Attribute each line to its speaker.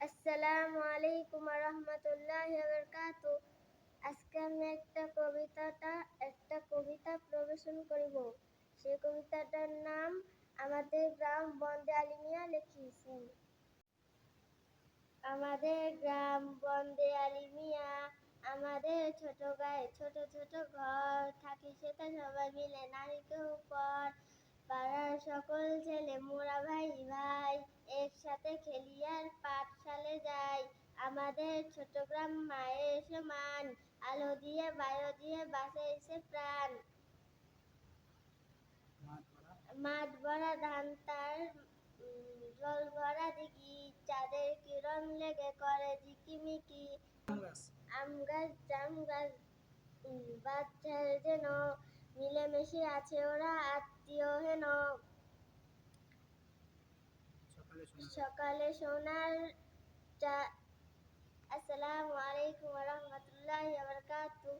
Speaker 1: আসসালামু আলাইকুম রহমতুল্লাহ বরকাত আজকে আমি একটা কবিতাটা, একটা কবিতা প্রবেশন করিব। সেই কবিতাটার নাম আমাদের গ্রাম বন্দে আলিমিয়া লিখিয়েছেন। আমাদের গ্রাম বন্দে আলিমিয়া, আমাদের ছোট গায়ে ছোট ছোট ঘর থাকি, সেটা সবাই মিলে নারীকে উপর একসাথে খেলি আর পাঠশালে যাই। আমাদের ছোট গ্রাম মায়ের সমান। আলো দিয়ে, বায়ু দিয়ে বাঁচাইছে প্রাণ। মাঠ ভরা ধান তার জল ভরা দিঘি। চাঁদের কিরণ লেগে করে ঝিকিমিকি। আম গাছ, জাম গাছ বাচ্চার যেন মিলেমিশে আছে ওরা আত্মীয় হেন। সকালে সোনার আসসালামু আলাইকুম রহমতুল্লাহ বারকাতুহ।